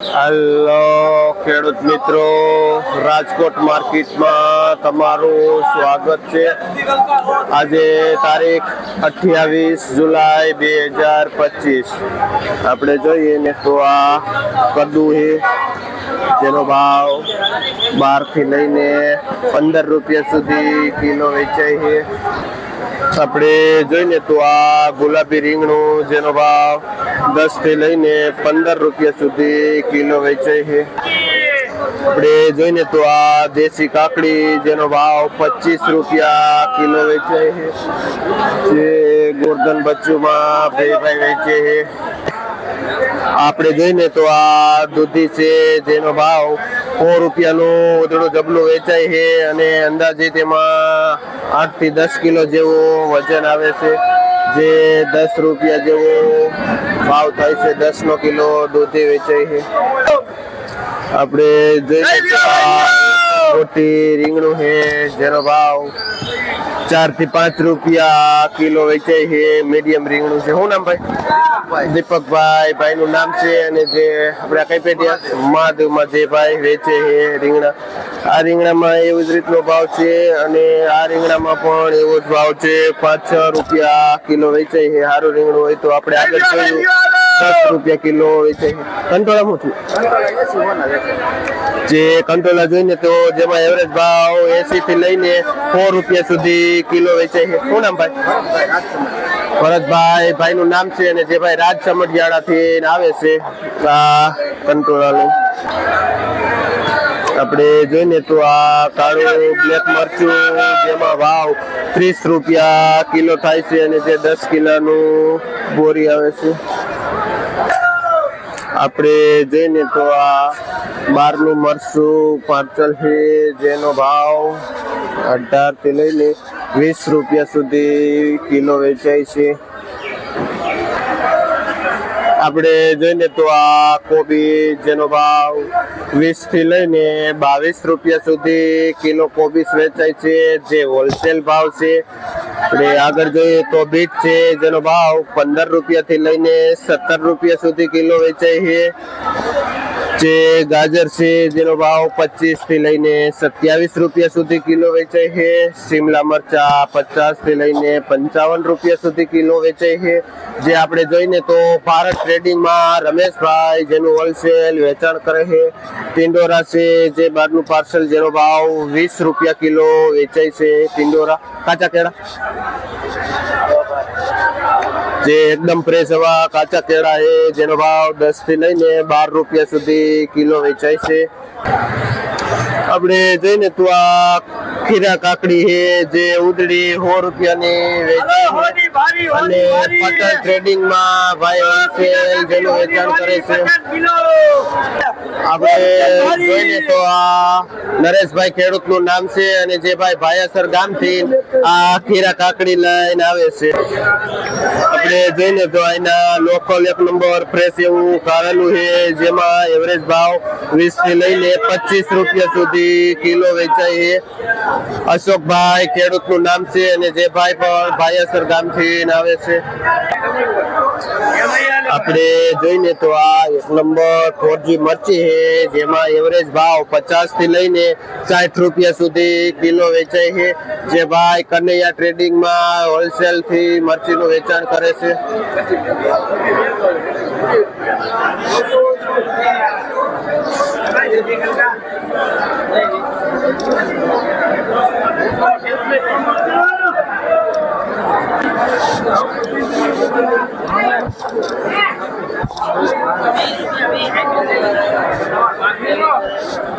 Hello, ખેડૂત મિત્રો, રાજકોટ માર્કેટમાં તમારું સ્વાગત છે. આજે તારીખ અઠ્યાવીસ જુલાઈ બે હજાર પચીસ. આપણે જોઈએ ને તો આ કદુ છે જેનો ભાવ બારથી લઈને પંદર રૂપિયા સુધી કિલો વેચાય છે. આપણે જોઈને તો આ ગુલાબી રીંગણું જેનો ભાવ દસથી લઈને પંદર રૂપિયા સુધી કિલો વેચાય છે. આપણે જોઈને તો આ દેશી કાકડી જેનો ભાવ પચીસ રૂપિયા કિલો વેચાય છે. જે ગોરધન બચ્ચુમાં ભાઈ ભાઈ વેચે છે. આપણે જોઈને તો આ દૂધી છે જેનો ભાવ સો રૂપિયાનું ઉધડું જબલો વેચાય છે અને અંદાજે તેમાં આઠથી દસ કિલો જેવો વજન આવે છે. જે દસ રૂપિયા જેવો ભાવ થાય છે દસ નો કિલો દૂધી વેચાય છે. આપણે જોઈએ તો આ રીંગણું હે જેનો ભાવ ચારથી પાંચ રૂપિયા કિલો વેચાય છે મીડિયમ રીંગણું છે. શું નામ ભાઈ? દીપકભાઈ. ભાઈ નું નામ છે અને જે આપણે કઈ પેટી મહાદેવમાં જે ભાઈ વેચે છે રીંગણા. આ રીંગણામાં એવું જ રીતનો ભાવ છે અને આ રીંગણામાં પણ એવો જ ભાવ છે. પાંચ છ રૂપિયા કિલો વેચાય છે સારું રીંગણું હોય તો આપણે આગળ જોયું. દસ રૂપિયા કિલો વેચે કંટોળા શું? જે કંટોલા જોઈને તો જેમાં એવરેજ ભાવ એસી થી લઈને સો રૂપિયા સુધી કિલો વેચાય છે. શું નામ ભાઈ? ભરતભાઈ ભાઈ નું નામ છે અને જે ભાઈ રાજ સમઢિયાળા થી આવે છે આ કંટોળાનું આપણે જોઈને તો આ કાળું બ્લેક મરચું, જેમાં ભાવ ત્રીસ રૂપિયા કિલો થાય છે અને જે દસ કિલોનું બોરી આવે છે. આપણે જઈને તો આ બારનું મરચું, પાર્સલ છે, જેનો ભાવ અઢારથી લઈને વીસ રૂપિયા સુધી કિલો વેચાય છે. આપણે જોઈને તો આ કોબી જેનો ભાવ વીસથી લઈને બાવીસ રૂપિયા સુધી કિલો કોબીસ વેચાય છે, જે હોલસેલ ભાવ છે. આપણે આગળ જોઈએ તો બીટ છે, જેનો ભાવ પંદર રૂપિયા થી લઈને સત્તર રૂપિયા સુધી કિલો વેચાય છે. જે ગાજર છે, જેનો ભાવ પચીસથી લઈને સત્યાવીસ રૂપિયા સુધી કિલો વેચાય છે. શિમલા મરચા પચાસથી લઈને પંચાવન રૂપિયા સુધી કિલો વેચાય છે. જે આપણે જોઈને તો ભારત ટ્રેડિંગમાં રમેશભાઈ જેનું હોલસેલ વેચાણ કરે છે. ટિંડોરા છે, જે બહારનું પાર્સલ જેનો ભાવ વીસ રૂપિયા કિલો વેચાય છે. ટિંડોરા, કાચા કેળા. જે એકદમ ફ્રેશ એવા કાચા કેળા એ, જેનો ભાવ દસથી લઈને બાર રૂપિયા સુધી કિલો વેચાય છે. આપણે જોઈને તો આ ખીરા કાકડી છે જે ઉદડી સો રૂપિયાની વેચાય અને પટલ ટ્રેડિંગમાં ભાઈ હોલસેલ જેનું વેચાણ કરે છે. આપણે જોઈને તો આ નરેશભાઈ ખેડૂતનું નામ છે અને જે ભાઈ ભાયાસર ગામથી આ ખીરા કાકડી લઈને આવે છે. આપણે જોઈને તો અહીંના લોકલ એક નંબર ફ્રેશ એવું ખાવેલું છે જેમાં એવરેજ ભાવ વીસથી લઈને પચીસ રૂપિયા સુધી કિલો વેચાય છે. અશોકભાઈ ખેડૂતનું નામ છે અને જે ભાઈ પણ ભાઈ અસર ગામથી આવે છે. આપણે જોઈને તો આ એક નંબર ફોરજી મરચી છે, જેમાં એવરેજ ભાવ પચાસથી લઈને સાઠ રૂપિયા સુધી કિલો વેચાય છે. જે ભાઈ કનૈયા ટ્રેડિંગમાં હોલસેલથી હોલસેલથી મરચી વેચાણ કરે છે.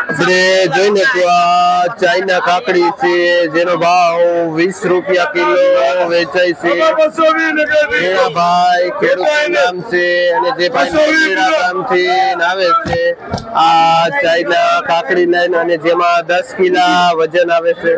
આપણે જોઈને તો આ ચાઇના કાકડી છે જેનો ભાવ વીસ રૂપિયા કિલો વેચાય છે. એના ભાઈ ખેડૂત નામ છે અને જે ભાઈ ગામથી આવે છે આ ચાઇના કાકડી લાઈન અને જેમાં દસ કિલા વજન આવે છે.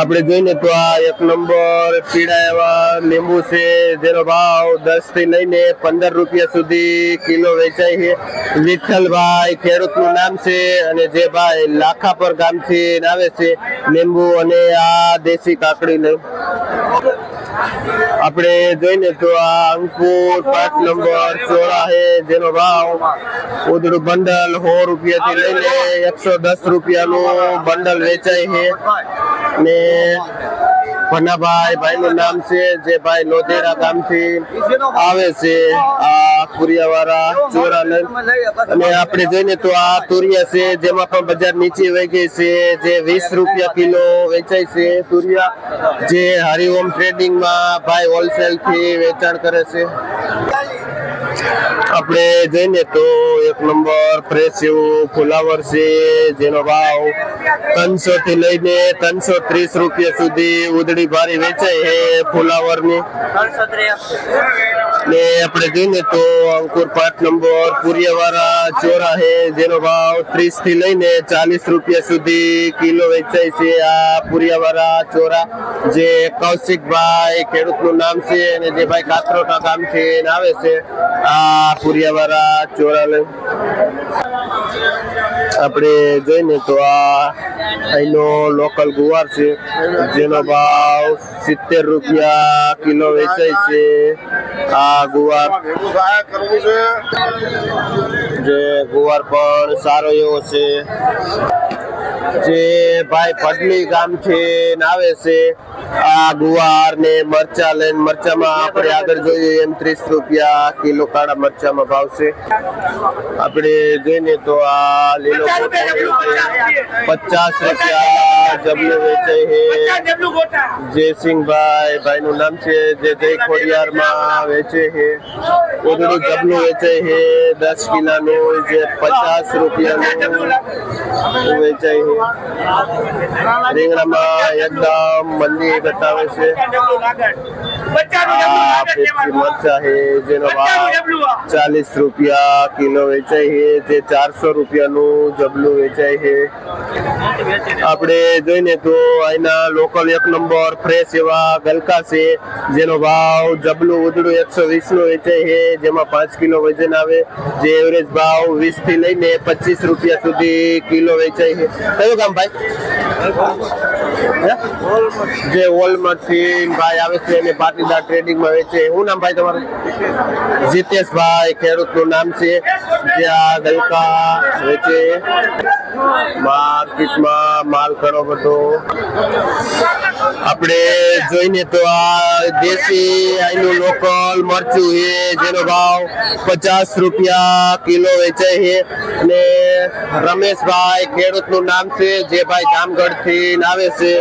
આપણે જોઈને તો આ એક નંબર પીળા એવા લીંબુ છે, જેનો ભાવ દસથી લઈને પંદર રૂપિયા સુધી કિલો વેચાય છે. વિઠ્ઠલભાઈ ખેડૂતનું નામ છે અને જે ભાઈ લાખાપર ગામથી આવે છે લીંબુ અને આ દેશી કાકડી લઈ આપણે જોઈને તો આ અંકુર પાંચ નંબર ચોરા છે, જેનો ભાવ ઉધડું બંડલ સો રૂપિયા થી લઈને એકસો દસ રૂપિયાનું બંડલ વેચાય છે. ને ભનાભાઈ ભાઈ નું નામ છે, જે ભાઈ લોધેરા ગામથી આવે છે, આ કુરિયાવાળા ચોરા અને આપણે જોઈને તો આ તુરિયા છે, જેમાં પણ બજાર નીચે વહી ગઈ છે, જે વીસ રૂપિયા કિલો વેચાય છે તુરિયા, જે હરિઓમ ટ્રેડિંગમાં ભાઈ હોલસેલથી વેચાણ કરે છે. આપણે જોઈને તો એક નંબર ફ્રેશ એવું ફુલાવર છે, જેનો ભાવ ત્રણસો થી લઈને ત્રણસો ત્રીસ રૂપિયા સુધી ઉદડી ભારી વેચાય છે ફુલાવરની ને આપણે જોઈને તો અંકુર પાંચ નંબર પુરિયાવાળા ચોરા છે, જેનો ભાવ ત્રીસથી લઈને ચાલીસ રૂપિયા સુધી કિલો વેચાય છે આ પુરિયાવાળા ચોરા. જે કૌશિકભાઈ ખેડૂતનું નામ છે અને જે ભાઈ કાતરોટા ગામથી આવે છે, આ પુરિયાવાળા ચોરા લઈ આપણે જોઈને તો આ અહીંનો લોકલ ગુવાર છે, જેનો ભાવ સિત્તેર રૂપિયા કિલો વેચાય છે. આ ગુવાર જે ગુવાર પણ સારો એવો છે. જે ભાઈ પડલી ગામથી આવે છે, આ ગુવાર ને મરચા લઈને મરચામાં આપણે આગળ જોઈએ એમ ત્રીસ રૂપિયા કિલો કાળા મરચામાં ભાવ છે. આપણે જોઈને તો આ લીલો પચાસ રૂપિયા જબલું વેચાય છે. જયસિંહભાઈ ભાઈ નું નામ છે, જે જય ખોડિયાર માં વેચે છે. ઓદડું જબલું વેચાય છે, દસ કિલાનું, જે પચાસ રૂપિયાનું વેચાય રીંગણામાં એકદમ મંદી બતાવે છે. મરચા છે જેનો ભાવ ચાલીસ રૂપિયા કિલો વેચાય છે જે ચારસો રૂપિયાનું જબલું વેચાય છે. આપણે જોઈને તો અહીંના લોકલ એક નંબર ફ્રેશ એવા ગલકા છે જેનો ભાવ જબલું ઉધડું એકસો વીસનું વેચાય છે જેમાં પાંચ કિલો વજન આવે. જે એવરેજ ભાવ વીસથી લઈને પચીસ રૂપિયા સુધી કિલો વેચાય છે. કયું કામ ભાઈ? જે વોલમાર્ટથી ભાઈ આવે છે એને પાટીદાર ટ્રેડિંગમાં વેચે શું નામ ભાઈ તમારું? જીતેશભાઈ ખેડૂતનું નામ છે. જે આ ગલકા વેચે માર્કેટમાં માલ ઘણો બધો. આપણે જોઈને તો આ દેશી અહીંનું લોકલ મરચું છે, જેનો ભાવ પચાસ રૂપિયા કિલો વેચાય છે. અને રમેશભાઈ ખેડૂતનું નામ છે, જે ભાઈ જામગઢથી આવે છે.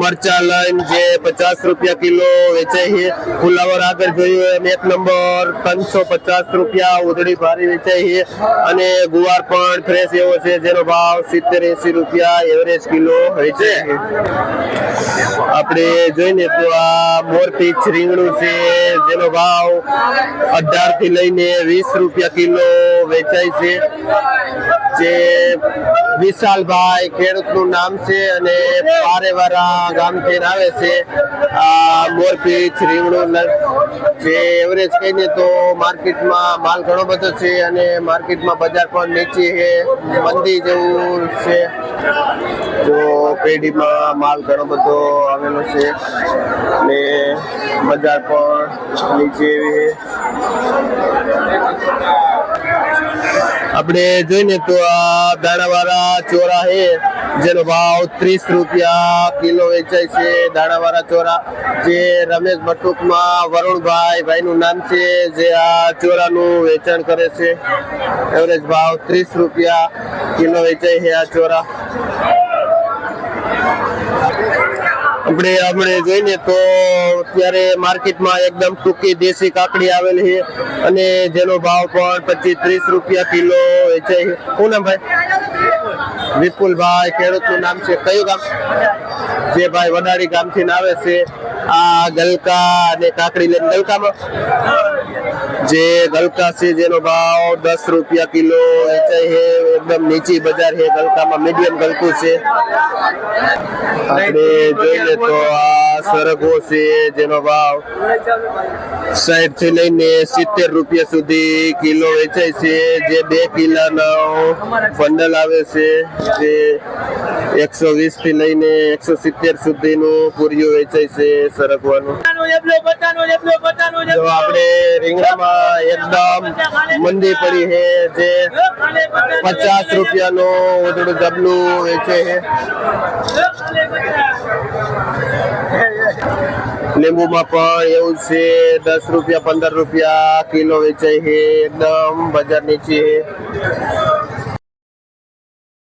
મરચા લઈને જે પચાસ રૂપિયા કિલો વેચાય છે. ફુલાવર આગળ જોયું એમ એક નંબર, ત્રણસો પચાસ રૂપિયા ઉધડી ભારી વેચાય છે. અને ગુવાર પણ ફ્રેશ એવો છે, જેનો ભાવ સિત્તેર એસી રૂપિયા એવરેજ કિલો વેચાય છે. આપણે જોઈને તો આ મોરપીચ રીંગણું છે, જેનો ભાવ અઢારથી લઈને વીસ રૂપિયા કિલો વેચાય છે. જે વિશાલભાઈ ખેડૂતનું નામ છે અને પારેવારા ગામથી આવે છે આ મોરપીચ રીંગણું. જે એવરેજ કહીને તો માર્કેટમાં માલ ઘણો બધો છે અને માર્કેટમાં બજાર પણ નીચે છે, મંદી જેવું છે. તો પેઢીમાં માલ ઘણો બધો આવેલો છે. ને બજાર પણ નીચે આપણે જોઈને તો આ દાણાવાળા ચોરા છે, જેનો ભાવ ત્રીસ રૂપિયા કિલો વેચાય છે. દાણાવાળા ચોરા, જે રમેશ બટુકમાં વરુણભાઈ ભાઈનું નામ છે, જે આ ચોરાનું વેચાણ કરે છે. એવરેજ ભાવ ત્રીસ રૂપિયા કિલો વેચાય છે આ ચોરા. આપણે આપણે જોઈને તો અત્યારે માર્કેટમાં એકદમ ટૂંકી દેશી કાકડી આવેલી છે. અને જેનો ભાવ પણ પચીસ ત્રીસ રૂપિયા કિલો છે. શું નામ ભાઈ? વિપુલભાઈ ખેડૂતનું નામ છે. કયું ગામ? જે ભાઈ વડાળી ગામથી આવે છે. આ ગલકા અને કાકડી લઈને ગલકામાં? જે ગલકા છે જેનો ભાવ દસ રૂપિયા કિલો વેચાય છે એકદમ નીચી બજાર છે ગલકામાં મીડિયમ ગલકું છે. આપણે જોઈએ તો આ સરગવો છે જેનો ભાવ સાઈઠથી લઈને સિત્તેર રૂપિયા સુધી કિલો વેચાય છે જે બે કિલોનો બંડલ આવે છે જે એકસો વીસથી લઈને એકસો સિત્તેર સુધીનું પૂરીઓ વેચાય છે સરગવાનું. જો આપણે રીંગણામાં એકદમ મંદી પડી છે, જે પચાસ રૂપિયાનું થોડું જબલું વેચે છે. લીંબુમાં પણ એવું છે, દસ રૂપિયા, પંદર રૂપિયા કિલો વેચાય છે, એકદમ બજાર નીચે